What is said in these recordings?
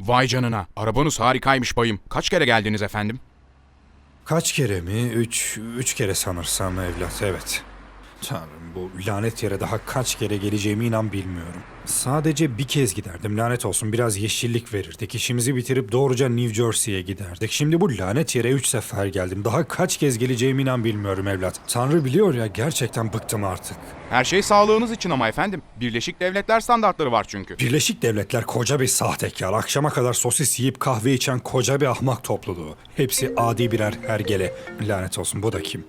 Vay canına. Arabanız harikaymış bayım. Kaç kere geldiniz efendim? Kaç kere mi? Üç, üç kere sanırsam evlat, evet. Tanrım bu lanet yere daha kaç kere geleceğimi inan bilmiyorum. Sadece bir kez giderdim lanet olsun biraz yeşillik verirdik. İşimizi bitirip doğruca New Jersey'ye giderdik. Şimdi bu lanet yere üç sefer geldim. Daha kaç kez geleceğimi inan bilmiyorum evlat. Tanrı biliyor ya gerçekten bıktım artık. Her şey sağlığınız için ama efendim. Birleşik Devletler standartları var çünkü. Birleşik Devletler koca bir sahtekar. Akşama kadar sosis yiyip kahve içen koca bir ahmak topluluğu. Hepsi adi birer hergele. Lanet olsun bu da kim?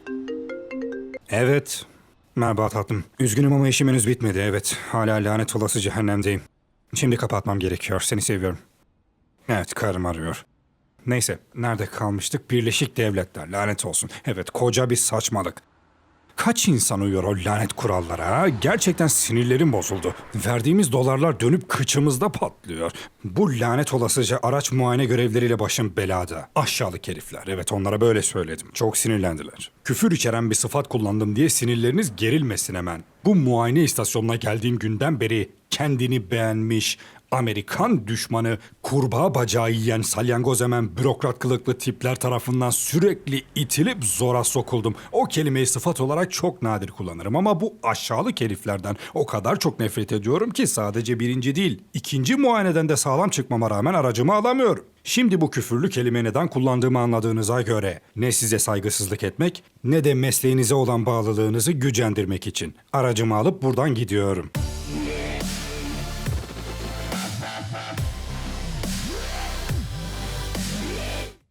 Evet. Merhaba tatlım. Üzgünüm ama işim henüz bitmedi. Evet. Hala lanet olası cehennemdeyim. Şimdi kapatmam gerekiyor. Seni seviyorum. Evet karım arıyor. Neyse nerede kalmıştık? Birleşik Devletler lanet olsun. Evet koca bir saçmalık. Kaç insan uyuyor o lanet kurallara? Gerçekten sinirlerim bozuldu. Verdiğimiz dolarlar dönüp kıçımızda patlıyor. Bu lanet olasıca araç muayene görevleriyle başım belada. Aşağılık herifler. Evet onlara böyle söyledim. Çok sinirlendiler. Küfür içeren bir sıfat kullandım diye sinirleriniz gerilmesin hemen. Bu muayene istasyonuna geldiğim günden beri kendini beğenmiş, Amerikan düşmanı, kurbağa bacağı yiyen salyangoz hemen bürokrat kılıklı tipler tarafından sürekli itilip zora sokuldum. O kelimeyi sıfat olarak çok nadir kullanırım ama bu aşağılık heriflerden o kadar çok nefret ediyorum ki sadece birinci değil, ikinci muayeneden de sağlam çıkmama rağmen aracımı alamıyorum. Şimdi bu küfürlü kelime neden kullandığımı anladığınıza göre ne size saygısızlık etmek ne de mesleğinize olan bağlılığınızı gücendirmek için aracımı alıp buradan gidiyorum.